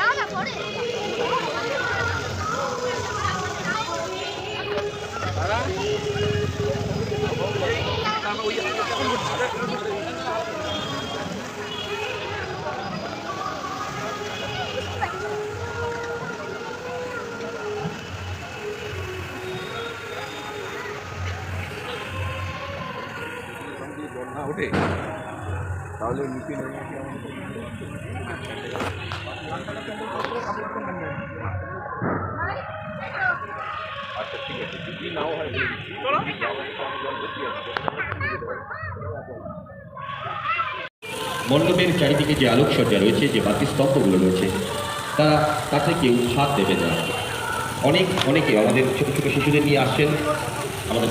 Ahora por eso. ওঠে তাহলে নেমে আচ্ছা ঠিক আছে। যদি নাও হয়? মণ্ডপের চারিদিকে যে আলোকসজ্জা রয়েছে, যে বাতি স্তম্ভগুলো রয়েছে তারা তাতে কেউ হাত দেবে না। অনেক, অনেকে আমাদের ছোট ছোট শিশুদের নিয়ে আসছেন। আমাদের